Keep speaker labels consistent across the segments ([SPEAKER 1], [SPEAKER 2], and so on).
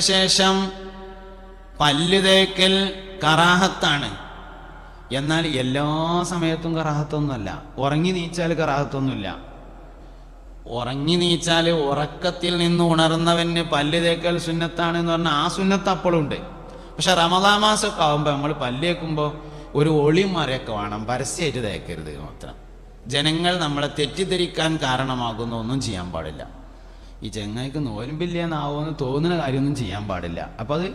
[SPEAKER 1] ശേഷം പല്ല് തേക്കൽ കറാഹത്താണ്. എന്നാൽ എല്ലാ സമയത്തും കറാഹത്തൊന്നുമല്ല. ഉറങ്ങി നീച്ചാൽ കറാഹത്തൊന്നുമില്ല. ഉറങ്ങി നീച്ചാൽ ഉറക്കത്തിൽ നിന്ന് ഉണർന്നവന് പല്ല് തേക്കൽ സുന്നത്താണ് എന്ന് പറഞ്ഞാൽ ആ സുന്നത്ത് അപ്പോഴും ഉണ്ട്. പക്ഷെ റമദാ മാസമൊക്കെ ആകുമ്പോൾ നമ്മൾ പല്ല് തേക്കുമ്പോൾ ഒരു ഒളിമറയൊക്കെ വേണം. പരസ്യമായിട്ട് തേക്കരുത് മാത്രം. ജനങ്ങൾ നമ്മളെ തെറ്റിദ്ധരിക്കാൻ കാരണമാകുന്ന ഒന്നും ചെയ്യാൻ പാടില്ല. ഈ ചെങ്ങായിക്ക് നോലുമ്പില്ലെന്നാവുമെന്ന് തോന്നുന്ന കാര്യമൊന്നും ചെയ്യാൻ പാടില്ല. അപ്പോൾ അത്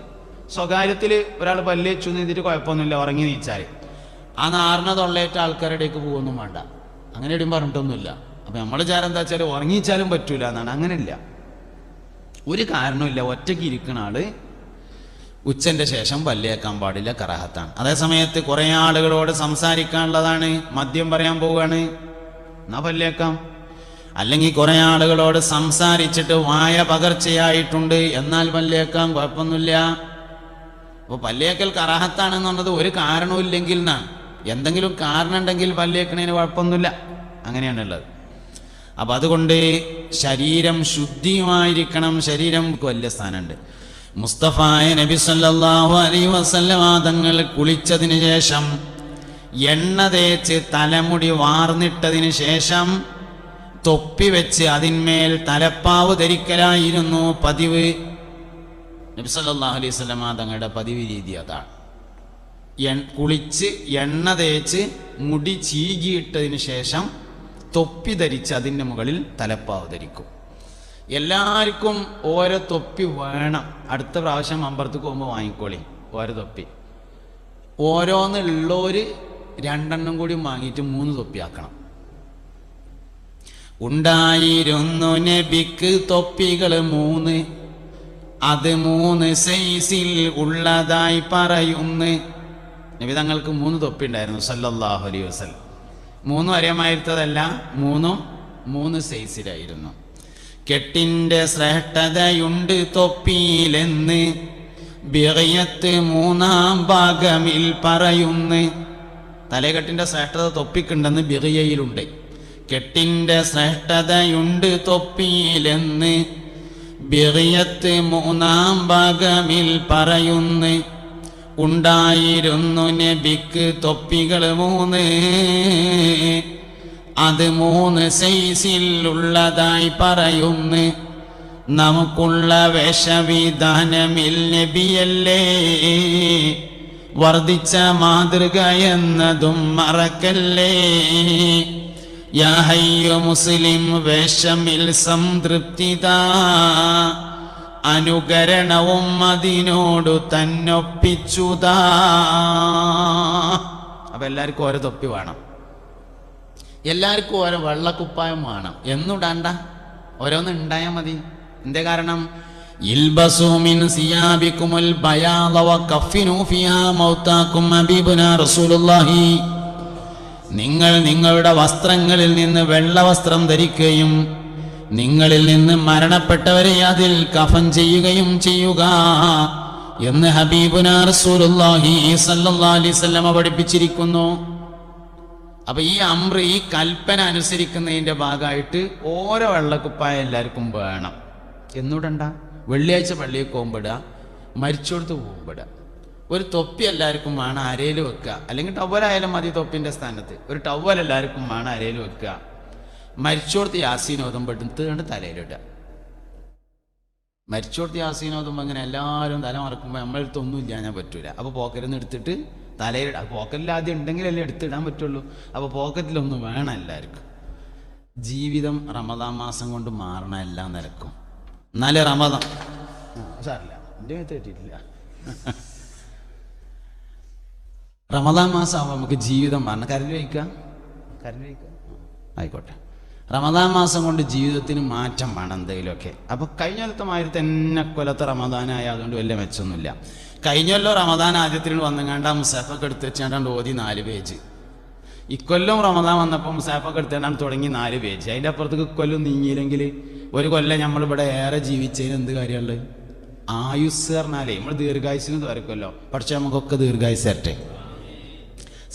[SPEAKER 1] സ്വകാര്യത്തിൽ ഒരാൾ പല്ല് വെച്ചു നീതിട്ട് കുഴപ്പമൊന്നുമില്ല ഉറങ്ങി നീച്ചാൽ ആ നാറിന തൊള്ളയേറ്റ ആൾക്കാരുടെ അടുക്ക് പോകുമൊന്നും വേണ്ട. അങ്ങനെ ഇടും പറഞ്ഞിട്ടൊന്നുമില്ല. അപ്പം നമ്മൾ വിചാരം എന്താ വെച്ചാൽ ഉറങ്ങിച്ചാലും പറ്റൂല എന്നാണ്. അങ്ങനെയില്ല. ഒരു കാരണമില്ല ഒറ്റയ്ക്ക് ഇരിക്കുന്ന ആൾ ഉച്ചന്റെ ശേഷം പല്ലേക്കാൻ പാടില്ല കറാഹത്താണ്. അതേസമയത്ത് കുറെ ആളുകളോട് സംസാരിക്കാനുള്ളതാണ് മദ്യം പറയാൻ പോവുകയാണ്. എന്നാ പല്ലേക്കാം അല്ലെങ്കിൽ കുറെ ആളുകളോട് സംസാരിച്ചിട്ട് വായ പകർച്ചയായിട്ടുണ്ട്. എന്നാൽ പല്ലേക്കാം കുഴപ്പമൊന്നുമില്ല. അപ്പോൾ പല്ലേക്കൽ കറാഹത്താണെന്നുള്ളത് ഒരു കാരണവും എന്നാണ് എന്തെങ്കിലും കാരണമുണ്ടെങ്കിൽ ഉണ്ടെങ്കിൽ പല്ലേക്കണതിന് കുഴപ്പമൊന്നുമില്ല. അങ്ങനെയാണുള്ളത്. അപ്പൊ അതുകൊണ്ട് ശരീരം ശുദ്ധിയുമായിരിക്കണം. ശരീരം വലിയ സ്ഥാനമുണ്ട്. മുസ്തഫായ നബി സല്ലാഹു അലൈഹി വസല്ലമ തങ്ങൾ കുളിച്ചതിന് ശേഷം എണ്ണ തേച്ച് തലമുടി വാർന്നിട്ടതിന് ശേഷം തൊപ്പി വെച്ച് അതിന്മേൽ തലപ്പാവ് ധരിക്കലായിരുന്നു പതിവ്. നബ്സല്ലാഹു അലൈഹി വസല്ലമ തങ്ങളുടെ പതിവ് രീതി അതാണ്. എൺ കുളിച്ച് എണ്ണ തേച്ച് മുടി ചീകിയിട്ടതിന് ശേഷം തൊപ്പി ധരിച്ച് അതിന്റെ മുകളിൽ തലപ്പാവ് ധരിക്കും. എല്ലാവർക്കും ഓരോ തൊപ്പി വേണം. അടുത്ത പ്രാവശ്യം അമ്പലത്തിൽ പോകുമ്പോൾ വാങ്ങിക്കോളി ഓരോ തൊപ്പി. ഓരോന്നുള്ളവർ രണ്ടെണ്ണം കൂടി വാങ്ങിയിട്ട് മൂന്ന് തൊപ്പി ആക്കണം ഉണ്ടായിരുന്നു നബിക്ക് തൊപ്പികൾ മൂന്ന്. അത് മൂന്ന് സൈസിൽ ഉള്ളതായി പറയുന്നു. നബി തങ്ങൾക്ക് മൂന്ന് തൊപ്പി ഉണ്ടായിരുന്നു സല്ലല്ലാഹു അലൈഹി വസല്ലം. മൂന്നും അറിയാമായിരുത്തതല്ല മൂന്നും മൂന്ന് സൈസിലായിരുന്നു. കെട്ടിന്റെ ശ്രേഷ്ഠതയുണ്ട് തൊപ്പിയിലെന്ന് ബിറയത്ത് മൂന്നാം ഭാഗമിൽ പറയുന്നു. തലകെട്ടിന്റെ ശ്രേഷ്ഠത തൊപ്പിക്കുണ്ടെന്ന് ബിറിയയിലുണ്ട്. കെട്ടിന്റെ ശ്രേഷ്ഠതയുണ്ട് തൊപ്പിയിലെന്ന് ബിറിയത്ത് മൂന്നാം ഭാഗമിൽ പറയുന്നു. ഉണ്ടായിരുന്നു നബിക്ക് തൊപ്പികൾ മൂന്ന്. അത് മൂന്ന് സൈസിൽ ഉള്ളതായി പറയുന്നു. നമുക്കുള്ള വേഷവിധാനമിൽ നബിയല്ലേ. വർദ്ധിച്ച മാതൃക എന്നതും മറക്കല്ലേ. മുസ്ലിം വേഷമിൽ സംതൃപ്തിത. അനുകരണവും അതിനോടു തന്നൊപ്പിച്ചുതാ. അപ്പൊ എല്ലാവർക്കും ഓരോ തൊപ്പി വേണം. എല്ലാവർക്കും ഓരോ വെള്ളക്കുപ്പായം വേണം. എന്നുടാണ്ട. ഓരോന്ന് ഉണ്ടായാൽ മതി. എന്തേ കാരണം? ഇൽബസൂ മിൻ സിയാബിക്കുമുൽ ബയാദ കഫിനൂഫിയ ഫിഹാ മൗതാക്കും ഹബീബുനാ റസൂലുള്ളാഹി. നിങ്ങൾ നിങ്ങളുടെ വസ്ത്രങ്ങളിൽ നിന്ന് വെള്ളവസ്ത്രം ധരിക്കുകയും നിങ്ങളിൽ നിന്ന് മരണപ്പെട്ടവരെ അതിൽ കഫൻ ചെയ്യുകയും ചെയ്യുക എന്ന് ഹബീബുനാ പഠിപ്പിച്ചിരിക്കുന്നു. അപ്പൊ ഈ അമ്ര ഈ കൽപ്പന അനുസരിക്കുന്നതിന്റെ ഭാഗമായിട്ട് ഓരോ വെള്ളക്കുപ്പായ എല്ലാവർക്കും വേണം. എന്നുടണ്ട വെള്ളിയാഴ്ച പള്ളിയിൽ പോകുമ്പോടുക മരിച്ചോടത്ത് പോകുമ്പോടുക ഒരു തൊപ്പി എല്ലാവർക്കും വേണം അരയിൽ വെക്കുക. അല്ലെങ്കിൽ ടവലായാലും മതി തൊപ്പിന്റെ സ്ഥാനത്ത്. ഒരു ടവൽ എല്ലാവർക്കും വേണം അരയിൽ വെക്കുക. മരിച്ചോടത്ത് യാസീനോദം പെട്ടെന്ന് തലയിലിടുക. മരിച്ചോടത്ത് യാസീനോദം അങ്ങനെ എല്ലാവരും തല മറക്കുമ്പോൾ നമ്മളെടുത്ത് ഒന്നും ഇല്ലാഞ്ഞാൽ പറ്റൂല. അപ്പോൾ പോക്കറ്റിൽ നിന്ന് എടുത്തിട്ട് തലയിലിടുക. പോക്കറ്റിൽ ആദ്യം ഉണ്ടെങ്കിലല്ലേ എടുത്തിടാൻ പറ്റുള്ളൂ. അപ്പോൾ പോക്കറ്റിലൊന്നും വേണം എല്ലാവർക്കും. ജീവിതം റമദാൻ മാസം കൊണ്ട് മാറണം എല്ലാം നിലക്കും. എന്നാലേ റമദാൻ സാറില്ല എന്റെ മേത്ത് കിട്ടിയിട്ടില്ല റമദാൻ മാസം ആവുമ്പോൾ നമുക്ക് ജീവിതം മാറണം. കരഞ്ഞു വയ്ക്കാം കരഞ്ഞു വയ്ക്കാം ആയിക്കോട്ടെ. റമദാൻ മാസം കൊണ്ട് ജീവിതത്തിന് മാറ്റം വേണം എന്തെങ്കിലുമൊക്കെ. അപ്പോൾ കഴിഞ്ഞ കൊല്ലത്തെ മാതിരി തന്നെ കൊല്ലത്തെ റമദാനായ അതുകൊണ്ട് വലിയ മെച്ചമൊന്നുമില്ല. കഴിഞ്ഞല്ലോ റമദാൻ ആദ്യത്തിൽ വന്നുകാണ്ട് ആ മുസാഫൊക്കെ എടുത്ത് വെച്ചാണ്ട് ഓതി നാല് പേജ്. ഇക്കൊല്ലം റമദാൻ വന്നപ്പോൾ മുസാഫൊക്കെ എടുത്തേണ്ടാണ് തുടങ്ങി നാല് പേജ്. അതിന്റെ അപ്പുറത്തേക്ക് ഇക്കൊല്ലം നീങ്ങിയില്ലെങ്കിൽ ഒരു കൊല്ലം നമ്മളിവിടെ ഏറെ ജീവിച്ചതിന് എന്ത് കാര്യമുള്ളത്? ആയുസ് പറഞ്ഞാലേ നമ്മൾ ദീർഘായുസിന് തുറക്കുമല്ലോ പക്ഷെ നമുക്കൊക്കെ ദീർഘായുസ് തരട്ടെ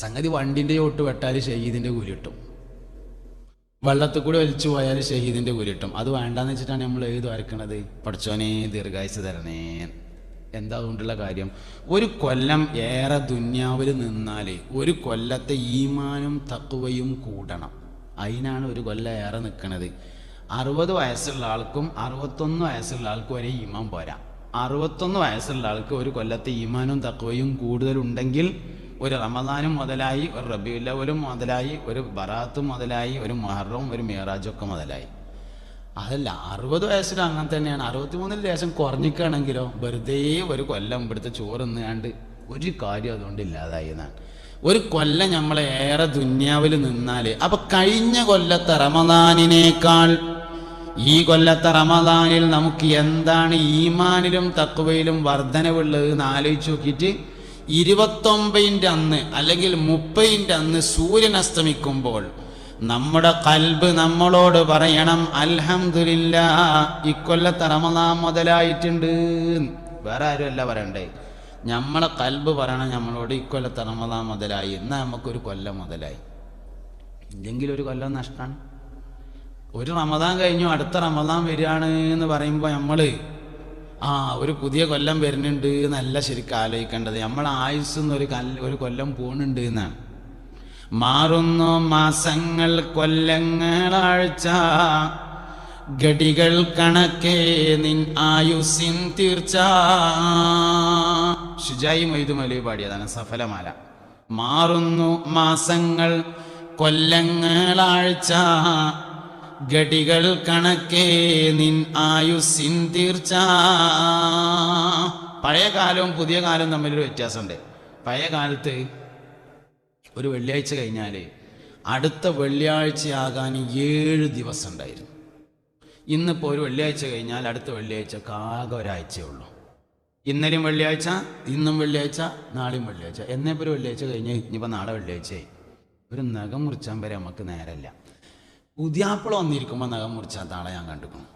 [SPEAKER 1] സംഗതി വണ്ടിന്റെ ചോട്ട് വെട്ടാൽ ഷഹീദിന്റെ കൂലി കിട്ടും വെള്ളത്തിൽ കൂടി വലിച്ചു പോയാൽ ഷഹീദിന്റെ കൂലി കിട്ടും അത് വേണ്ടാന്ന് വെച്ചിട്ടാണ് നമ്മൾ എഴുതി വരക്കണത്. പഠിച്ചോനെ ദീർഘായുസ് തരണേ. എന്താ അതുകൊണ്ടുള്ള കാര്യം? ഒരു കൊല്ലം ഏറെ ദുന്യാവിൽ നിന്നാൽ ഒരു കൊല്ലത്തെ ഈമാനും തക്കുവയും കൂടണം. അതിനാണ് ഒരു കൊല്ലം ഏറെ നിൽക്കണത് അറുപത് വയസ്സുള്ള ആൾക്കും അറുപത്തൊന്ന് വയസ്സുള്ള ആൾക്കും ഒരേ ഈമാൻ പോരാ. അറുപത്തൊന്ന് വയസ്സുള്ള ആൾക്ക് ഒരു കൊല്ലത്തെ ഈമാനും തക്കുവയും കൂടുതലുണ്ടെങ്കിൽ ഒരു റമദാനും മുതലായി ഒരു റബിയുല്ലവലും മുതലായി ഒരു ബറാത്തും മുതലായി ഒരു മഹറവും ഒരു മേറാജൊക്കെ മുതലായി. അതല്ല അറുപത് വയസ്സിൽ അങ്ങനെ തന്നെയാണ്. അറുപത്തിമൂന്നിൽ ലേശം കുറഞ്ഞിക്കുകയാണെങ്കിലോ വെറുതെ ഒരു കൊല്ലം ഇവിടുത്തെ ചോറ് നിന്നാണ്ട് ഒരു കാര്യം അതുകൊണ്ട് ഇല്ലാതായി എന്നാണ്. ഒരു കൊല്ലം നമ്മളെ ഏറെ ദുന്യാവിൽ നിന്നാൽ അപ്പൊ കഴിഞ്ഞ കൊല്ലത്തെ റമദാനിനേക്കാൾ ഈ കൊല്ലത്തെ റമദാനിൽ നമുക്ക് എന്താണ് ഈമാനിലും തക്കുവയിലും വർധനവുള്ളത് എന്ന് ആലോചിച്ച് നോക്കിയിട്ട് ഇരുപത്തൊമ്പതിന്റെ അന്ന് അല്ലെങ്കിൽ മുപ്പതിന്റെ അന്ന് സൂര്യൻ അസ്തമിക്കുമ്പോൾ നമ്മുടെ കൽബ് നമ്മളോട് പറയണം അൽഹമില്ല ഇക്കൊല്ലത്തെ റമദാൻ മുതലായിട്ടുണ്ട്. വേറെ ആരുമല്ല പറയണ്ടേ. നമ്മളെ കൽബ് പറയണം നമ്മളോട് ഇക്കൊല്ലത്തെ റമദാൻ മുതലായി. എന്നാൽ നമുക്കൊരു കൊല്ലം മുതലായി. ഇല്ലെങ്കിൽ ഒരു കൊല്ലം നഷ്ടമാണ്. ഒരു റമദാൻ കഴിഞ്ഞു അടുത്ത റമദാൻ വരികയാണ് എന്ന് പറയുമ്പോൾ നമ്മൾ ആ ഒരു പുതിയ കൊല്ലം വരുന്നുണ്ട് എന്നല്ല ശരിക്കും ആലോചിക്കേണ്ടത്. നമ്മൾ ആയുസ് കല്ല് ഒരു കൊല്ലം പോണുണ്ട് എന്നാണ് മാറുന്നു മാസങ്ങൾ കൊല്ലങ്ങളാഴ്ച. ഗടികൾ കണക്കേ നിൻ ആയുസിൻ തീർച്ച. ഷുജായി മൊയ്തുമലി പാടിയതാണ് സഫലമാല. മാറുന്നു മാസങ്ങൾ കൊല്ലങ്ങളാഴ്ച. ഗടികൾ കണക്കേ നിൻ ആയുസിൻ തീർച്ച. പഴയ കാലവും പുതിയ കാലവും തമ്മിലൊരു വ്യത്യാസമുണ്ട്. പഴയ കാലത്ത് ഒരു വെള്ളിയാഴ്ച കഴിഞ്ഞാൽ അടുത്ത വെള്ളിയാഴ്ചയാകാൻ ഏഴ് ദിവസം ഉണ്ടായിരുന്നു ഇന്നിപ്പോൾ ഒരു വെള്ളിയാഴ്ച കഴിഞ്ഞാൽ അടുത്ത വെള്ളിയാഴ്ച കാക ഒരാഴ്ചയേ ഉള്ളൂ. ഇന്നലെയും വെള്ളിയാഴ്ച ഇന്നും വെള്ളിയാഴ്ച നാളെയും വെള്ളിയാഴ്ച. എന്നേപ്പോൾ ഒരു വെള്ളിയാഴ്ച കഴിഞ്ഞ് ഇനിയിപ്പോൾ നാളെ വെള്ളിയാഴ്ചയായി. ഒരു നഖം മുറിച്ചാൻ വരെ നമുക്ക് നേരമില്ല. പുതിയാപ്പിള വന്നിരിക്കുമ്പോൾ നഖം മുറിച്ചാത്ത ആളെ ഞാൻ കണ്ടിരിക്കുന്നു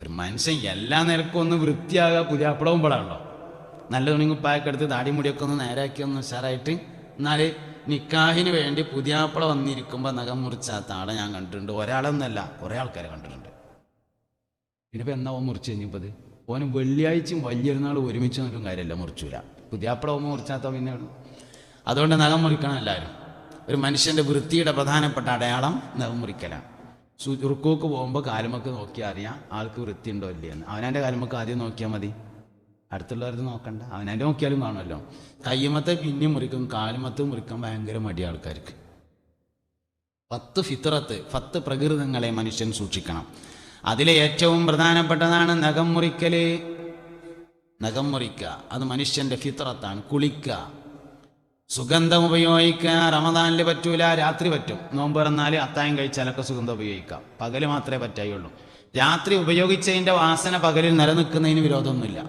[SPEAKER 1] ഒരു മനുഷ്യൻ എല്ലാ നിരക്കും ഒന്ന് വൃത്തിയാകുക പുതിയാപ്പിളവുമ്പോഴാണല്ലോ നല്ല എടുത്ത് താടി മുടിയൊക്കെ ഒന്ന് നേരാക്കി ഒന്ന് ഉഷാറായിട്ട് എന്നാൽ നിക്കാഹിന് വേണ്ടി പുതിയാപ്പിള വന്നിരിക്കുമ്പോൾ നഖം മുറിച്ചാത്ത ആളെ ഞാൻ കണ്ടിട്ടുണ്ട്. ഒരാളൊന്നല്ല കുറേ ആൾക്കാരെ കണ്ടിട്ടുണ്ട്. പിന്നെ എന്നാ ഓൻ മുറിച്ച് കഴിഞ്ഞപ്പോൾ ഓന് വെള്ളിയാഴ്ചയും വലിയൊരുനാൾ ഒരുമിച്ച് നിൽക്കും കാര്യമല്ല മുറിച്ചൂല. പുതിയാപ്പിള ഓൻ മുറിച്ചാത്ത പിന്നെ അതുകൊണ്ട് നഖം മുറിക്കണം എല്ലാവരും. ഒരു മനുഷ്യന്റെ വൃത്തിയുടെ പ്രധാനപ്പെട്ട അടയാളം നഖം മുറിക്കലാണ് റുക്കൂക്ക് പോകുമ്പോൾ കാലുമക്ക് നോക്കിയാൽ അറിയാം ആൾക്ക് വൃത്തി ഉണ്ടോ ഇല്ലയെന്ന്. അവനാന്റെ കാലുമക്ക് ആദ്യം നോക്കിയാൽ മതി. അടുത്തുള്ളവരത് നോക്കണ്ട. അവനാന്റെ നോക്കിയാലും കാണുമല്ലോ. കയ്യുമത്തെ പിന്നെയും മുറിക്കും കാലുമത്ത് മുറിക്കാൻ ഭയങ്കര മടി ആൾക്കാർക്ക്. പത്ത് ഫിത്രത്ത് പത്ത് പ്രകൃതങ്ങളെ മനുഷ്യൻ സൂക്ഷിക്കണം. അതിലെ ഏറ്റവും പ്രധാനപ്പെട്ടതാണ് നഖം മുറിക്കൽ. നഖം മുറിക്കുക അത് മനുഷ്യന്റെ ഫിത്രത്താണ് കുളിക്കുക സുഗന്ധം ഉപയോഗിക്കാൻ റമദാനിൽ പറ്റൂല രാത്രി പറ്റും. നോമ്പ് പറഞ്ഞാൽ അത്തായം കഴിച്ചാലൊക്കെ സുഗന്ധം ഉപയോഗിക്കാം. പകൽ മാത്രമേ പറ്റായുള്ളൂ. രാത്രി ഉപയോഗിച്ചതിന്റെ വാസന പകലിൽ നിലനിൽക്കുന്നതിന് വിരോധമൊന്നുമില്ല.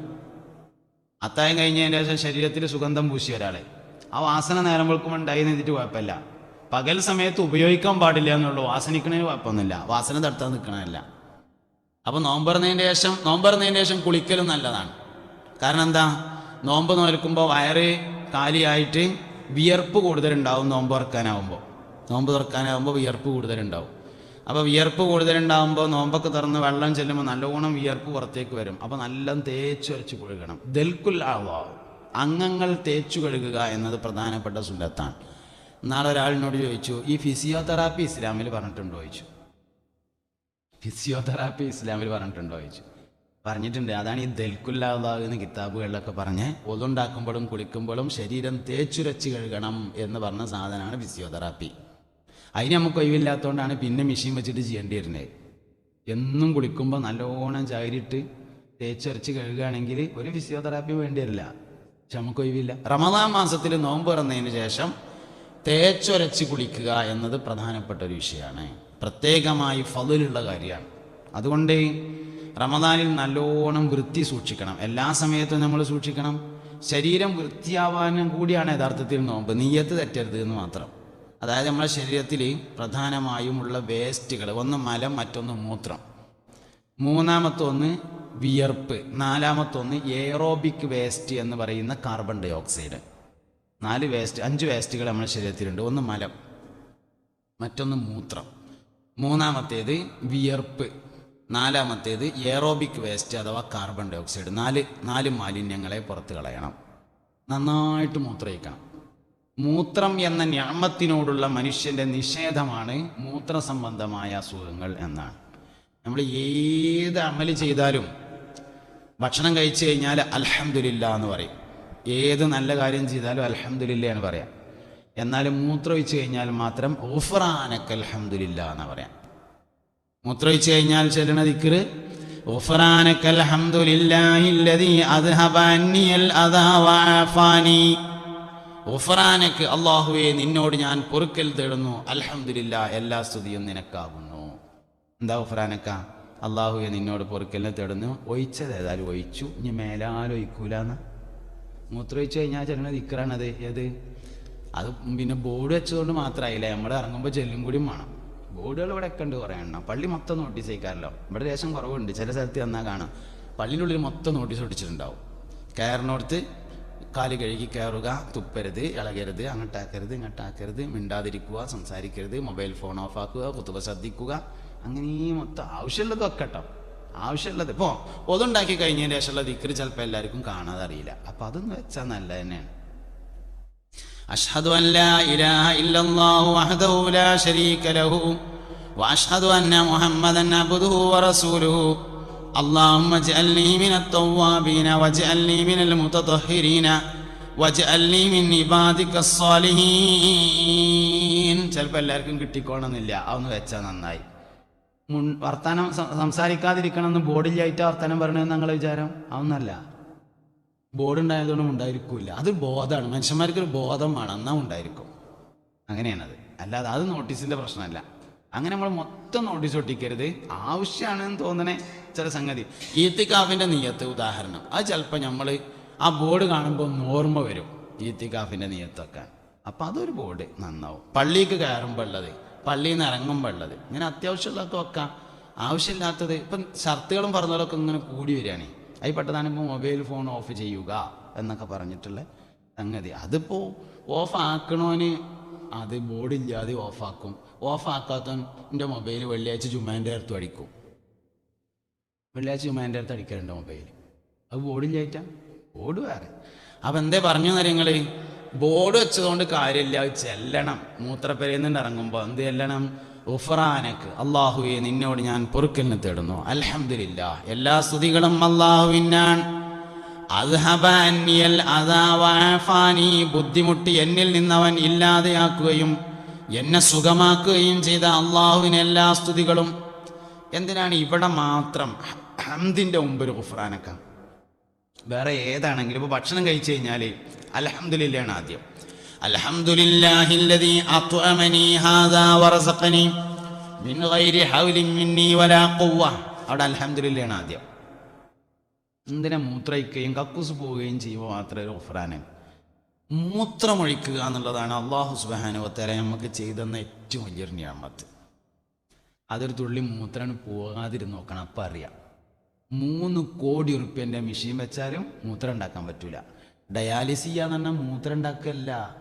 [SPEAKER 1] അത്തായം കഴിഞ്ഞതിന് ശേഷം ശരീരത്തിൽ സുഗന്ധം പൂശി ഒരാളെ. ആ വാസന നേരം വെളുക്കുമ്പോൾ ഉണ്ടായി നിന്നിട്ട് കുഴപ്പമില്ല. പകൽ സമയത്ത് ഉപയോഗിക്കാൻ പാടില്ല എന്നുള്ളൂ. വാസനിക്കണതിന് കുഴപ്പമൊന്നുമില്ല. വാസന തടുത്താൻ നിൽക്കണമല്ല അപ്പൊ നോമ്പറന്നതിന് ശേഷം നോമ്പറന്നതിന് ശേഷം കുളിക്കലും നല്ലതാണ്. കാരണം എന്താ? നോമ്പ് നോൽക്കുമ്പോൾ വയറ് കാലിയായിട്ട് വിയർപ്പ് കൂടുതലുണ്ടാവും നോമ്പ് തുറക്കാനാവുമ്പോൾ നോമ്പ് തുറക്കാനാവുമ്പോൾ വിയർപ്പ് കൂടുതലുണ്ടാവും. അപ്പോൾ വിയർപ്പ് കൂടുതലുണ്ടാകുമ്പോൾ നോമ്പൊക്കെ തുറന്ന് വെള്ളം ചെല്ലുമ്പോൾ നല്ലോണം വിയർപ്പ് പുറത്തേക്ക് വരും. അപ്പോൾ നല്ല തേച്ച് വരച്ച് കഴുകണം. ദൽക്കുല്ലാവോ അംഗങ്ങൾ തേച്ചു കഴുകുക എന്നത് പ്രധാനപ്പെട്ട സുന്നത്താണ്. നാളെ ഒരാളിനോട് ചോദിച്ചു ഈ ഫിസിയോതെറാപ്പി ഇസ്ലാമിൽ പറഞ്ഞിട്ടുണ്ടോ? ചോദിച്ചു. ഫിസിയോതെറാപ്പി ഇസ്ലാമിൽ പറഞ്ഞിട്ടുണ്ടോ? ചോദിച്ചു. പറഞ്ഞിട്ടുണ്ട്. അതാണ് ഈ ദൽക്കുല്ലാതാകുന്ന കിതാബുകളിലൊക്കെ പറഞ്ഞ് ഒതുണ്ടാക്കുമ്പോഴും കുളിക്കുമ്പോഴും ശരീരം തേച്ചുരച്ച് കഴുകണം എന്ന് പറഞ്ഞ സാധനമാണ് ഫിസിയോതെറാപ്പി. അതിന് നമുക്ക് ഒഴിവില്ലാത്തതുകൊണ്ടാണ് പിന്നെ മെഷീൻ വെച്ചിട്ട് ചെയ്യേണ്ടി വരുന്നത് എന്നും കുളിക്കുമ്പോൾ നല്ലോണം ചാരിട്ട് തേച്ചുരച്ച് കഴുകുകയാണെങ്കിൽ ഒരു ഫിസിയോതെറാപ്പി വേണ്ടി വരില്ല പക്ഷെ നമുക്ക് ഒഴിവില്ല. റമദാൻ മാസത്തിൽ നോമ്പ് തുറന്നതിന് ശേഷം തേച്ചൊരച്ച് കുളിക്കുക എന്നത് പ്രധാനപ്പെട്ട ഒരു വിഷയമാണ്. പ്രത്യേകമായി ഫതിലുള്ള കാര്യമാണ്. അതുകൊണ്ട് റമദാനിൽ നല്ലോണം വൃത്തി സൂക്ഷിക്കണം. എല്ലാ സമയത്തും നമ്മൾ സൂക്ഷിക്കണം. ശരീരം വൃത്തിയാവാനും കൂടിയാണ് യഥാർത്ഥത്തിൽ നോമ്പ്. നീയത്ത് തെറ്റരുത് എന്ന് മാത്രം. അതായത് നമ്മുടെ ശരീരത്തിൽ പ്രധാനമായും ഉള്ള വേസ്റ്റുകൾ ഒന്ന് മലം മറ്റൊന്ന് മൂത്രം. മൂന്നാമത്തൊന്ന് വിയർപ്പ്. നാലാമത്തൊന്ന് എയറോബിക് വേസ്റ്റ് എന്ന് പറയുന്ന കാർബൺ ഡൈ ഓക്സൈഡ് നാല് വേസ്റ്റ് അഞ്ച് വേസ്റ്റുകൾ നമ്മുടെ ശരീരത്തിലുണ്ട്. ഒന്ന് മലം മറ്റൊന്ന് മൂത്രം. മൂന്നാമത്തേത് വിയർപ്പ്. നാലാമത്തേത് എയറോബിക് വേസ്റ്റ് അഥവാ കാർബൺ ഡൈ ഓക്സൈഡ് നാല് നാല് മാലിന്യങ്ങളെ പുറത്ത് കളയണം. നന്നായിട്ട് മൂത്രയിക്കണം മൂത്രം എന്ന ഞാമത്തിനോടുള്ള മനുഷ്യന്റെ നിഷേധമാണ് മൂത്ര സംബന്ധമായ അസുഖങ്ങൾ എന്നാണ്. നമ്മൾ ഏത് അമൽ ചെയ്താലും ഭക്ഷണം കഴിച്ചു കഴിഞ്ഞാൽ അലഹമില്ല എന്ന് പറയും. ഏത് നല്ല കാര്യം ചെയ്താലും അലഹമില്ല എന്ന് പറയാം. എന്നാൽ മൂത്രമൊഴിച്ച് കഴിഞ്ഞാൽ മാത്രം ഓഫറാനക്ക് അലഹമില്ല എന്ന് പറയാം. മൂത്രമൊഴിച്ച് കഴിഞ്ഞാൽ ചെല്ലണ ദിക്കറ് ഓഫറാനക്ക് അൽഹംദുലില്ലാഹില്ലദീ അദ്ഹബ അന്നിയൽ അദാ വഅഫാനി. ഉഫറാനക്ക് അള്ളാഹുവെ നിന്നോട് ഞാൻ പൊറുക്കൽ തേടുന്നു. അൽഹംദുലില്ല എല്ലാ സ്തുതിയും നിനക്കാകുന്നു. എന്താ ഉഫറാനക്ക അള്ളാഹുവെ നിന്നോട് പൊറുക്കലിനെ തേടുന്നു. ഒഴിച്ചത് ഏതായാലും ഒഴിച്ചു. ഇനി മേലാലൊഴിക്കൂലെന്ന് മൂത്രമൊഴിച്ചു കഴിഞ്ഞാൽ ചെല്ലണ ദിക്കറാണത് ഏത്? അത് പിന്നെ ബോർഡ് വെച്ചതുകൊണ്ട് മാത്രമായില്ല? നമ്മൾ ഇറങ്ങുമ്പോൾ ചെല്ലും കൂടിയും വേണം. ബോർഡുകൾ ഇവിടെ ഒക്കെ ഉണ്ട് കുറേ എണ്ണം. പള്ളി മൊത്തം നോട്ടീസ് അയക്കാമല്ലോ ഇവിടെ ദേശം കുറവുണ്ട്. ചില സ്ഥലത്ത് തന്നാൽ കാണാം. പള്ളിന്റെ മൊത്തം നോട്ടീസ് ഒട്ടിച്ചിട്ടുണ്ടാവും. കയറിനോടത്ത് കാൽ കഴുകി കയറുക തുപ്പരുത് ഇളകരുത് അങ്ങോട്ടാക്കരുത് ഇങ്ങോട്ടാക്കരുത് മിണ്ടാതിരിക്കുക സംസാരിക്കരുത് മൊബൈൽ ഫോൺ ഓഫ് ആക്കുക കുത്തുവ ശ്രദ്ധിക്കുക. അങ്ങനെ ഈ മൊത്തം ആവശ്യമുള്ളതൊക്കെ കേട്ടോ. ആവശ്യമുള്ളത്. ഇപ്പോൾ ഒതുണ്ടാക്കി കഴിഞ്ഞതിന് ശേഷമുള്ള ദിക്കറി ചിലപ്പോൾ എല്ലാവർക്കും കാണാതെ അറിയില്ല. അപ്പം അതൊന്ന് വെച്ചാൽ നല്ല തന്നെയാണ്. أشهد أن لا إله إلا الله وحده لا شريك له وأشهد أن محمدا عبده ورسوله اللهم اجعلني من التوابين واجعلني من المتطهرين واجعلني من عبادك الصالحين ചിലപ്പോൾ എല്ലാവർക്കും കിട്ടിക്കോണമെന്നില്ല അതൊന്ന് വെച്ചാൽ നന്നായി മുൻ വർത്തമാനം സംസാരിക്കാതിരിക്കണം എന്ന് ബോർഡിലായിട്ട് വർത്തമാനം പറഞ്ഞതെന്ന് ഞങ്ങളെ വിചാരം അതൊന്നല്ല ബോർഡ് ഉണ്ടായതുകൊണ്ടും ഉണ്ടായിരിക്കില്ല അത് ബോധമാണ്. മനുഷ്യന്മാർക്ക് ഒരു ബോധം വേണം. എന്നാ ഉണ്ടായിരിക്കും. അങ്ങനെയാണത്. അല്ലാതെ അത് നോട്ടീസിന്റെ പ്രശ്നമല്ല. അങ്ങനെ നമ്മൾ മൊത്തം നോട്ടീസ് ഒട്ടിക്കരുത്. ആവശ്യമാണെന്ന് തോന്നണേ ചില സംഗതി. ഈത്തിക്കാഫിന്റെ നീയത്ത് ഉദാഹരണം. അത് ചിലപ്പോൾ നമ്മൾ ആ ബോർഡ് കാണുമ്പോൾ ഓർമ്മ വരും. ഈത്തിക്കാഫിന്റെ നീയത്തൊക്കെ. അപ്പൊ അതൊരു ബോർഡ് നന്നാവും. പള്ളിക്ക് കയറുമ്പോൾ ഉള്ളത് പള്ളിയിൽ നിന്ന് ഇറങ്ങുമ്പോൾ ഉള്ളത് ഇങ്ങനെ അത്യാവശ്യമുള്ളതൊക്കെ വെക്കാം. ആവശ്യമില്ലാത്തത് ഇപ്പം ഷർത്തുകളും പറഞ്ഞതൊക്കെ ഇങ്ങനെ കൂടി വരികയാണ്. അതിൽ പെട്ടതാണ് ഇപ്പോൾ മൊബൈൽ ഫോൺ ഓഫ് ചെയ്യുക എന്നൊക്കെ പറഞ്ഞിട്ടുള്ള സംഗതി. അതിപ്പോൾ ഓഫാക്കണോന് അത് ബോർഡില്ലാതെ ഓഫാക്കും. ഓഫ് ആക്കാത്തവൻ എന്റെ മൊബൈൽ വെള്ളിയാഴ്ച ചുമ്മാന്റെ അടുത്ത് അടിക്കും. വെള്ളിയാഴ്ച ചുമ്മാന്റെ അടുത്ത് അടിക്കാറുണ്ട് മൊബൈൽ അത് ബോർഡില്ലായിട്ടാ? ബോർഡ് വേറെ. അപ്പം എന്തേ പറഞ്ഞു നിങ്ങൾ ബോർഡ് വെച്ചതുകൊണ്ട് കാര്യമില്ല. ചെല്ലണം. മൂത്രപ്പെരയിൽ നിന്ന് ഇറങ്ങുമ്പോൾ എന്ത് ചെല്ലണം? ഉഫറാനക്ക് അള്ളാഹുവെ നിന്നോട് ഞാൻ പൊറുക്കലിന് തേടുന്നു. അലഹമില്ല എല്ലാ സ്തുതികളും അള്ളാഹുവിനാണ് ബുദ്ധിമുട്ടി എന്നിൽ നിന്നവൻ ഇല്ലാതെയാക്കുകയും എന്നെ സുഖമാക്കുകയും ചെയ്ത അള്ളാഹുവിന് എല്ലാ സ്തുതികളും. എന്തിനാണ് ഇവിടെ മാത്രം ഹംദിന്റെ മുമ്പ് ഒരു ഖുഫ്രാനക്ക വേറെ ഏതാണെങ്കിലും ഇപ്പോൾ ഭക്ഷണം കഴിച്ചു കഴിഞ്ഞാൽ അൽഹംദുലില്ലാണ് ആദ്യം. അൽഹംദുലില്ലാഹില്ലദീ أطعمني ഹാദാ വറസഖനി മിൻ ഗൈരി ഹൗലിൻ مني വലാ ഖുവ്വ. അവിടെ അൽഹംദുലില്ലാണ് ആദ്യം. എന്തിനാ മൂത്രയിക്കുകയും കക്കൂസ് പോവുകയും ചെയ്യുമ്പോൾ മാത്രമേ ഒരു ഖുഫ്രാന് മൂത്രമൊഴിക്കുക എന്നുള്ളതാണ് അള്ളാഹു സുബാനുവത്തല നമുക്ക് ചെയ്തെന്ന ഏറ്റവും വലിയൊരു ഞാമത്ത് അതൊരു തുള്ളി മൂത്രാണ് പോകാതിരുന്ന് നോക്കണം അപ്പം അറിയാം. മൂന്ന് കോടി ഉറുപ്പ്യന്റെ മെഷീൻ വെച്ചാലും മൂത്രം ഉണ്ടാക്കാൻ പറ്റൂല. ഡയാലിസിസ് ചെയ്യാന്ന് പറഞ്ഞാൽ മൂത്രം ഉണ്ടാക്കല്ല.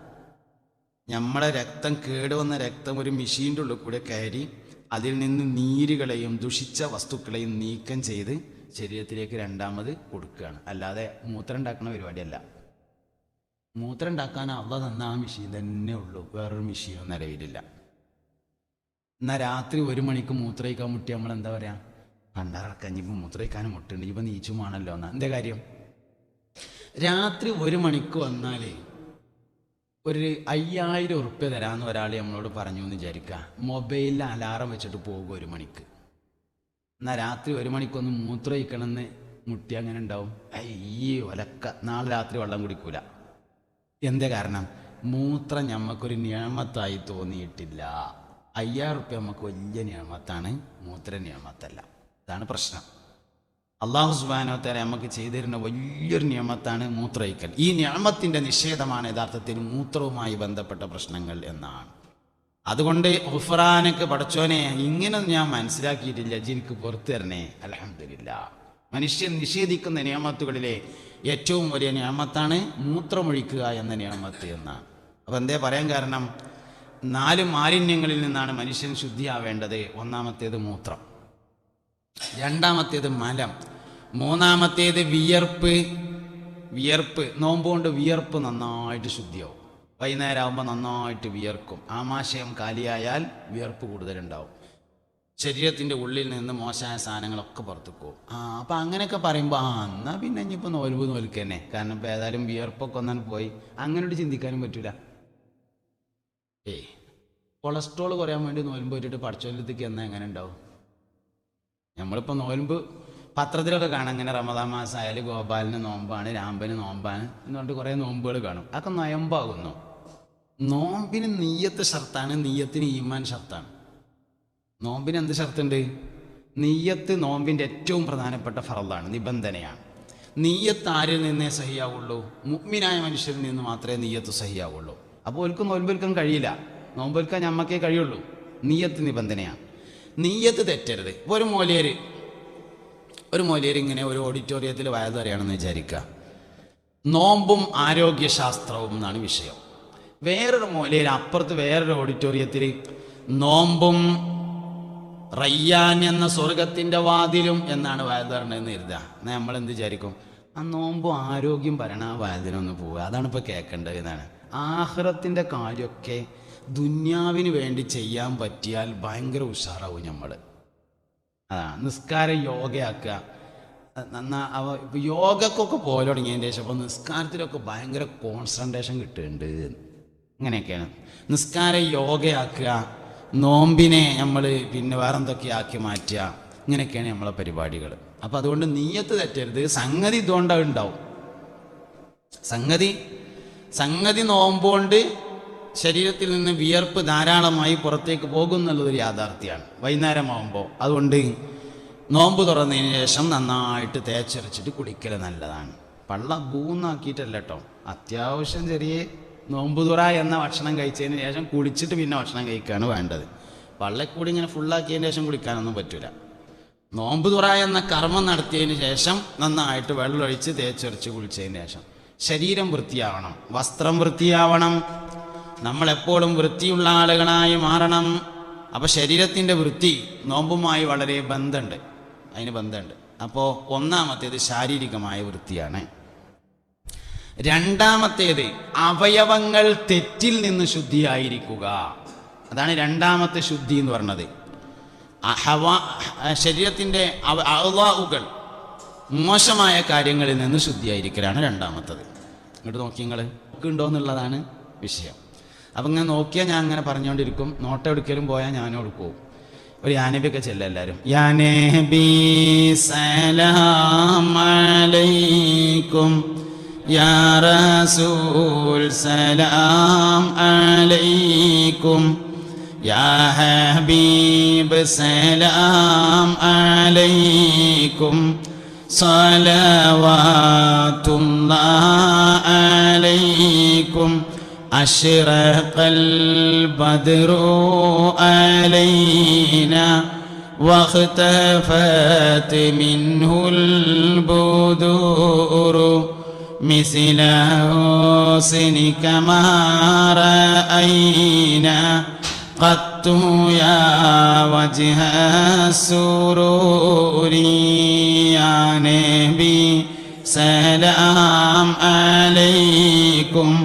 [SPEAKER 1] നമ്മുടെ രക്തം കേടുവന്ന രക്തം ഒരു മെഷീന്റെ ഉള്ളിൽ കൂടെ കയറി അതിൽ നിന്ന് നീരുകളെയും ദുഷിച്ച വസ്തുക്കളെയും നീക്കം ചെയ്ത് ശരീരത്തിലേക്ക് രണ്ടാമത് കൊടുക്കുകയാണ്. അല്ലാതെ മൂത്രം ഉണ്ടാക്കുന്ന പരിപാടിയല്ല. മൂത്രം ഉണ്ടാക്കാൻ അവ തന്ന ആ മെഷീൻ തന്നെ ഉള്ളൂ. വേറൊരു മെഷീനും നിലവിലില്ല. എന്നാൽ രാത്രി ഒരു മണിക്ക് മൂത്രയിക്കാൻ മുട്ടി നമ്മൾ എന്താ പറയാ? പണ്ടാറക്കഞ്ഞിപ്പോൾ മൂത്രയിക്കാനും മുട്ടുണ്ട്. ഇപ്പം നീച്ചുമാണല്ലോ എന്നാ. എന്താ കാര്യം? രാത്രി ഒരു മണിക്ക് വന്നാലേ ഒരു അയ്യായിരം ഉറുപ്പ്യ തരാമെന്ന് ഒരാൾ നമ്മളോട് പറഞ്ഞു എന്ന് വിചാരിക്കുക മൊബൈലിൽ അലാറം വെച്ചിട്ട് പോകും ഒരു മണിക്ക്. എന്നാൽ രാത്രി ഒരു മണിക്കൊന്ന് മൂത്രയിക്കണമെന്ന് മുട്ടി അങ്ങനെ ഉണ്ടാവും. ഈ ഒലക്ക. നാളെ രാത്രി വെള്ളം കുടിക്കൂല. എന്താ കാരണം? മൂത്രം ഞമ്മക്കൊരു നിയമത്തായി തോന്നിയിട്ടില്ല. അയ്യായിരം ഉറുപ്പ്യ നമുക്ക് വലിയ നിയമത്താണ്. മൂത്ര നിയമത്തല്ല അതാണ് പ്രശ്നം. അള്ളാഹു സുബാനോത്തര നമുക്ക് ചെയ്തിരുന്ന വലിയൊരു നിയമത്താണ് മൂത്രയിക്കൽ. ഈ നിയമത്തിന്റെ നിഷേധമാണ് യഥാർത്ഥത്തിൽ മൂത്രവുമായി ബന്ധപ്പെട്ട പ്രശ്നങ്ങൾ എന്നാണ്. അതുകൊണ്ട് ഹുഫറാനക്ക് പടച്ചോനെ ഇങ്ങനെ ഞാൻ മനസ്സിലാക്കിയിട്ടില്ല ജിനിക്ക് പുറത്തു തരണേ. അലഹമില്ല മനുഷ്യൻ നിഷേധിക്കുന്ന നിയമത്തുകളിലെ ഏറ്റവും വലിയ നിയമത്താണ് മൂത്രമൊഴിക്കുക എന്ന നിയമത്ത് എന്നാണ്. അപ്പം എന്തേ പറയാൻ കാരണം? നാല് മാലിന്യങ്ങളിൽ നിന്നാണ് മനുഷ്യൻ ശുദ്ധിയാവേണ്ടത്. ഒന്നാമത്തേത് മൂത്രം. രണ്ടാമത്തേത് മലം. മൂന്നാമത്തേത് വിയർപ്പ്. വിയർപ്പ് നോമ്പുകൊണ്ട് വിയർപ്പ് നന്നായിട്ട് ശുദ്ധിയാവും. വൈകുന്നേരം ആകുമ്പോൾ നന്നായിട്ട് വിയർക്കും. ആമാശയം കാലിയായാൽ വിയർപ്പ് കൂടുതലുണ്ടാവും. ശരീരത്തിന്റെ ഉള്ളിൽ നിന്ന് മോശമായ സാധനങ്ങളൊക്കെ പോകും. ആ അപ്പം അങ്ങനെയൊക്കെ പറയുമ്പോൾ ആ എന്നാൽ പിന്നെ ഇനിയിപ്പോൾ നോൽവ് നോൽക്കന്നെ. കാരണം ഇപ്പോൾ ഏതായാലും വിയർപ്പൊക്കെ ഒന്നാൻ പോയി. അങ്ങനോട്ട് ചിന്തിക്കാനും പറ്റില്ല ഏ കൊളസ്ട്രോൾ കുറയാൻ വേണ്ടി നോൽമ്പ് പോയിട്ട് പഠിച്ചോലത്തേക്ക് എന്നാൽ എങ്ങനെ ഉണ്ടാവും? നമ്മളിപ്പോൾ നോൽമ്പ് പത്രത്തിലൊക്കെ കാണാം. ഇങ്ങനെ മാസം ആയാലും ഗോപാലിന് നോമ്പാണ് രാമ്പന് നോമ്പാണ് എന്ന് പറഞ്ഞിട്ട് കുറേ നോമ്പുകൾ കാണും. അതൊക്കെ നൊയമ്പാകുന്നു. നോമ്പിന് നീയത്ത് ഷർത്താണ് നീയത്തിന് ഈമാൻ ഷർത്താണ്. നോമ്പിന് എന്ത് ഷർത്തുണ്ട്? നീയത്ത് നോമ്പിന്റെ ഏറ്റവും പ്രധാനപ്പെട്ട ഫറലാണ് നിബന്ധനയാണ്. നീയത്ത് ആരിൽ നിന്നേ സഹിയാവുള്ളൂ? മുഗ്മിനായ മനുഷ്യരിൽ നിന്ന് മാത്രമേ നീയത്ത് സഹിയാവുള്ളൂ. അപ്പോൾ ഒരിക്കലും നോൻപൊൽക്കാൻ കഴിയില്ല. നോമ്പൊൽക്കാൻ ഞമ്മക്കേ കഴിയുള്ളൂ. നീയത്ത് നിബന്ധനയാണ്. നീയത്ത് തെറ്റരുത്. ഒരു മോലിയര് ഒരു മോലിയർ ഇങ്ങനെ ഒരു ഓഡിറ്റോറിയത്തിൽ വയത് അറിയണമെന്ന് വിചാരിക്കുക. നോമ്പും ആരോഗ്യശാസ്ത്രവും എന്നാണ് വിഷയം. വേറൊരു മൂലയിൽ അപ്പുറത്ത് വേറൊരു ഓഡിറ്റോറിയത്തിൽ നോമ്പും റയ്യാൻ എന്ന സ്വർഗത്തിന്റെ വാതിലും എന്നാണ് വയലുറണെന്ന് കരുതുക. എന്നാൽ നമ്മൾ എന്ത് വിചാരിക്കും? ആ നോമ്പും ആരോഗ്യം പറയണ ആ വയതിനൊന്ന് പോവുക. അതാണ് ഇപ്പോൾ കേൾക്കേണ്ടത് എന്നാണ്. ആഹ്റത്തിന്റെ കാര്യമൊക്കെ ദുന്യാവിന് വേണ്ടി ചെയ്യാൻ പറ്റിയാൽ ഭയങ്കര ഉഷാറാവും നമ്മൾ. അതാണ് നിസ്കാരം യോഗയാക്കുക. നന്നാ അവ ഇപ്പം യോഗക്കൊക്കെ പോലെ തുടങ്ങിയതിന്റെ ശേഷം അപ്പോൾ നിസ്കാരത്തിലൊക്കെ ഭയങ്കര കോൺസെൻട്രേഷൻ കിട്ടുന്നുണ്ട്. അങ്ങനെയൊക്കെയാണ് നിസ്കാരം യോഗയാക്കുക. നോമ്പിനെ നമ്മൾ പിന്നെ വേറെന്തൊക്കെ ആക്കി മാറ്റുക. ഇങ്ങനെയൊക്കെയാണ് നമ്മളെ പരിപാടികൾ. അപ്പോൾ അതുകൊണ്ട് നീയത്ത് തെറ്റരുത്. സംഗതി ഇതുകൊണ്ട് ഉണ്ടാവും. സംഗതി സംഗതി നോമ്പുകൊണ്ട് ശരീരത്തിൽ നിന്ന് വിയർപ്പ് ധാരാളമായി പുറത്തേക്ക് പോകും എന്നുള്ളതൊരു യാഥാർത്ഥ്യമാണ്. വൈകുന്നേരമാകുമ്പോൾ അതുകൊണ്ട് നോമ്പ് തുറന്നതിന് ശേഷം നന്നായിട്ട് തേച്ചരച്ചിട്ട് കുളിക്കൽ നല്ലതാണ്. പള്ള ബൂന്നാക്കിയിട്ടല്ല കേട്ടോ. അത്യാവശ്യം ചെറിയ നോമ്പ് തുറ എന്ന ഭക്ഷണം കഴിച്ചതിന് ശേഷം കുളിച്ചിട്ട് പിന്നെ ഭക്ഷണം കഴിക്കുകയാണ് വേണ്ടത്. പള്ളക്കൂടി ഇങ്ങനെ ഫുള്ളാക്കിയതിന് ശേഷം കുളിക്കാനൊന്നും പറ്റില്ല നോമ്പ് തുറ എന്ന കർമ്മം നടത്തിയതിന് ശേഷം നന്നായിട്ട് വെള്ളമൊഴിച്ച് തേച്ചൊരച്ച് കുളിച്ചതിന് ശേഷം ശരീരം വൃത്തിയാവണം. വസ്ത്രം വൃത്തിയാവണം. നമ്മളെപ്പോഴും വൃത്തിയുള്ള ആളുകളായി മാറണം. അപ്പോൾ ശരീരത്തിന്റെ വൃത്തി നോമ്പുമായി വളരെ ബന്ധമുണ്ട് അതിന് ബന്ധമുണ്ട് അപ്പോൾ ഒന്നാമത്തേത് ശാരീരികമായ വൃത്തിയാണ്. രണ്ടാമത്തേത് അവയവങ്ങൾ തെറ്റിൽ നിന്ന് ശുദ്ധിയായിരിക്കുക. അതാണ് രണ്ടാമത്തെ ശുദ്ധി എന്ന് പറഞ്ഞത്. ശരീരത്തിന്റെ അവകൾ മോശമായ കാര്യങ്ങളിൽ നിന്ന് ശുദ്ധിയായിരിക്കലാണ് രണ്ടാമത്തത്. ഇങ്ങോട്ട് നോക്കി നിങ്ങൾ ഉണ്ടോ എന്നുള്ളതാണ് വിഷയം. അപ്പം ഇങ്ങനെ നോക്കിയാൽ ഞാൻ അങ്ങനെ പറഞ്ഞുകൊണ്ടിരിക്കും നോട്ടം എടുക്കലും പോയാൽ ഞാനും എടുക്കും ഒരു യാനബിയൊക്കെ ചെല്ലുക എല്ലാവരും യാനബി സലാമലൈക്കും യാസൂൽ സലാം അലൈക്കും. യാ ഹബീബ് സലാം അലൈക്കും. സലവാ അലൈ أشرق البدر علينا واختفت منه البدور مثل حسنك ما رأينا. قدت يا وجه السرور يا نبي سلام عليكم.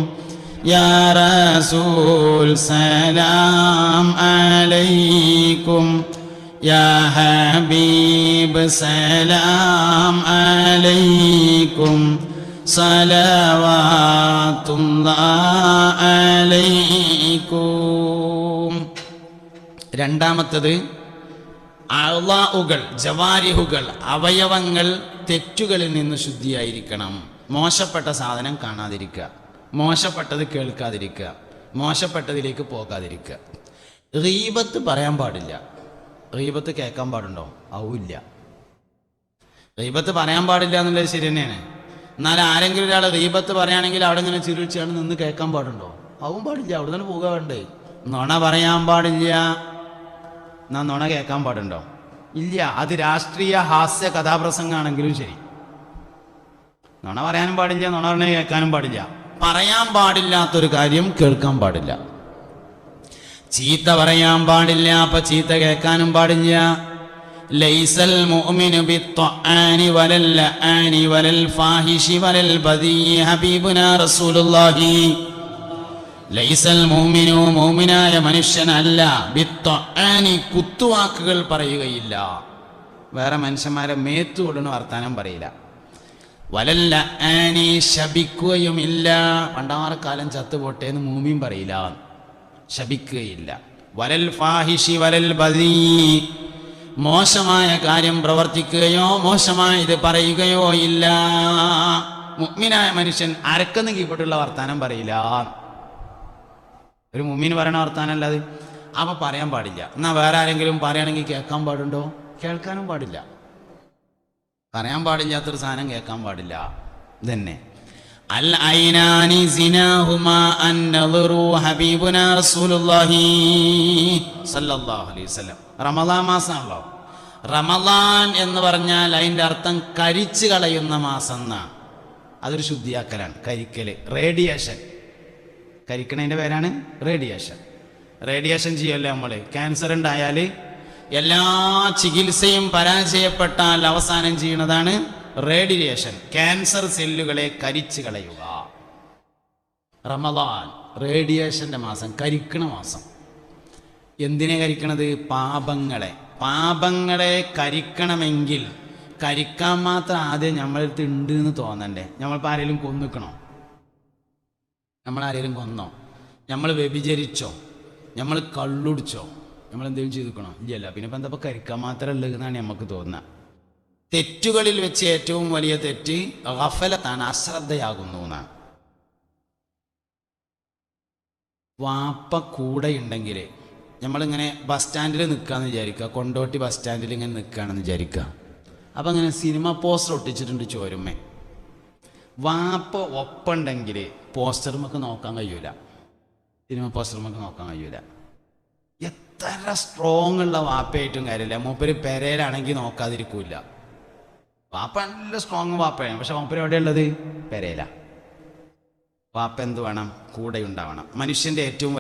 [SPEAKER 1] يا رسول سلام عليكم يا حبيب سلام عليكم صلوات الله عليكم രണ്ടാമത്തത് അള്ളാഹുകൾ ജവാരിഹുകൾ അവയവങ്ങൾ തെറ്റുകളിൽ നിന്ന് ശുദ്ധിയായിരിക്കണം മോശപ്പെട്ട സാധനം കാണാതിരിക്കുക മോശപ്പെട്ടത് കേൾക്കാതിരിക്കുക മോശപ്പെട്ടതിലേക്ക് പോകാതിരിക്കുക. റീബത്ത് പറയാൻ പാടില്ല. റീബത്ത് കേൾക്കാൻ പാടുണ്ടോ ആവില്ല റീബത്ത് പറയാൻ പാടില്ല എന്നുള്ളത് ശരി തന്നെയാണ്. എന്നാൽ ആരെങ്കിലും ഒരാൾ റീബത്ത് പറയുകയാണെങ്കിൽ അവിടെ ഇങ്ങനെ ചിരിച്ചാണ് നിന്ന് കേൾക്കാൻ പാടുണ്ടോ? ആവും പാടില്ല. അവിടെ തന്നെ പോകാൻ വേണ്ടേ? നുണ പറയാൻ പാടില്ല. എന്നാ നുണ കേൾക്കാൻ പാടുണ്ടോ? ഇല്ല. അത് രാഷ്ട്രീയ ഹാസ്യ കഥാപ്രസംഗമാണെങ്കിലും ശരി. നുണ പറയാനും പാടില്ല. നുണ പറഞ്ഞ കേൾക്കാനും പാടില്ല. പറയാൻ പാടില്ലാത്തൊരു കാര്യം കേൾക്കാൻ പാടില്ല. ചീത്ത പറയാൻ പാടില്ല അപ്പൊ ചീത്ത കേൾക്കാനും പാടില്ല. ലൈസൽ മുഅ്മിനു ബിത്ത്ആനി വലൽ ലആനി വലൽ ഫാഹിഷി വലൽ ബദീ ഹബീബുനാ റസൂലുള്ളാഹി. ലൈസൽ മുഅ്മിനു മുഅ്മിനായ മനുഷ്യനല്ല ബിത്ത്ആനി കുത്തുവാക്കുകൾ പറയുകയില്ല. വേറെ മനുഷ്യന്മാരെ മേത്തു വർത്താനം പറയില്ല. വലല്ല ആനി ശപിക്കുകയുമില്ല. പണ്ടാറക്കാലം ചത്തുപോട്ടേന്ന് മൂമിയും പറയില്ല. ശപിക്കുകയില്ല. വലൽ ഫാഹിഷി വലൽ ബദീ. മോശമായ കാര്യം പ്രവർത്തിക്കുകയോ മോശമായ ഇത് പറയുകയോ ഇല്ല. മുഗ്മിനായ മനുഷ്യൻ അരക്കുന്ന കീപ്പെട്ടുള്ള വർത്താനം പറയില്ല. ഒരു മുമ്മിന് പറയണ വർത്താനല്ല അത് അവ പറയാൻ പാടില്ല. എന്നാ വേറെ ആരെങ്കിലും പറയുകയാണെങ്കിൽ കേൾക്കാൻ പാടുണ്ടോ? കേൾക്കാനും പാടില്ല. പറയാൻ പാടില്ലാത്തൊരു സാധനം കേൾക്കാൻ പാടില്ല. ഇതന്നെ. അൽ ഐനാനി സിനാഹുമാ അൻ നദറു ഹബീബുനാ റസൂലുള്ളാഹി സല്ലല്ലാഹു അലൈഹി വസല്ലം. റമദാൻ മാസമാണല്ലോ. റമദാൻ എന്ന് പറഞ്ഞാൽ അതിന്റെ അർത്ഥം കരിച്ചു കളയുന്ന മാസം എന്നാണ് അതൊരു ശുദ്ധിയാക്കലാണ്. കരിക്കൽ. റേഡിയേഷൻ. കരിക്കണതിന്റെ പേരാണ് റേഡിയേഷൻ. റേഡിയേഷൻ ചെയ്യല്ലേ നമ്മൾ ക്യാൻസർ ഉണ്ടായാൽ എല്ലാ ചികിത്സയും പരാജയപ്പെട്ടാൽ അവസാനം ചെയ്യുന്നതാണ് റേഡിയേഷൻ ക്യാൻസർ സെല്ലുകളെ കരിച്ചു കളയുക. റമദാൻ റേഡിയേഷന്റെ മാസം കരിക്കണ മാസം. എന്തിനെ കരിക്കണത്? പാപങ്ങളെ. പാപങ്ങളെ കരിക്കണമെങ്കിൽ കരിക്കാൻ മാത്രം ആദ്യം നമ്മളടുത്ത് ഉണ്ട് എന്ന് തോന്നണ്ടേ. നമ്മളിപ്പോൾ ആരെങ്കിലും കൊന്നിക്കണോ? നമ്മൾ ആരെങ്കിലും കൊന്നോ? നമ്മൾ വ്യഭിചരിച്ചോ? നമ്മൾ കള്ളുടിച്ചോ? നമ്മൾ എന്തെങ്കിലും ചെയ്തിക്കണോ ഇല്ലല്ല പിന്നെ ഇപ്പം എന്താ കരിക്കാൻ മാത്രമല്ല എന്നാണ് നമുക്ക് തോന്നുന്നത് തെറ്റുകളിൽ വെച്ച് ഏറ്റവും വലിയ തെറ്റ് ഗഫലത്താണ് അശ്രദ്ധയാകുന്നു എന്നാണ്. വാപ്പ കൂടെ ഉണ്ടെങ്കിൽ നമ്മളിങ്ങനെ ബസ് സ്റ്റാൻഡിൽ നിൽക്കാന്ന് വിചാരിക്കുക കൊണ്ടോട്ടി ബസ് സ്റ്റാൻഡിൽ ഇങ്ങനെ നിൽക്കുകയാണെന്ന് വിചാരിക്കുക അപ്പം അങ്ങനെ സിനിമ പോസ്റ്റർ ഒട്ടിച്ചിട്ടുണ്ട് ചോരുമ്മേ. വാപ്പ ഒപ്പുണ്ടെങ്കിൽ പോസ്റ്റർ നമുക്ക് നോക്കാൻ കഴിയൂല. സിനിമ പോസ്റ്റർ നമുക്ക് നോക്കാൻ കഴിയൂല. എത്ര സ്ട്രോങ് ഉള്ള വാപ്പയായിട്ടും കാര്യമില്ല. മൂപ്പര് പെരയിലാണെങ്കിൽ നോക്കാതിരിക്കൂല വാപ്പ നല്ല സ്ട്രോങ് വാപ്പയാണ്. പക്ഷെ മൂപ്പര് എവിടെയുള്ളത് പെരയില വാപ്പ എന്ത് വേണം? കൂടെ ഉണ്ടാവണം. മനുഷ്യന്റെ ഏറ്റവും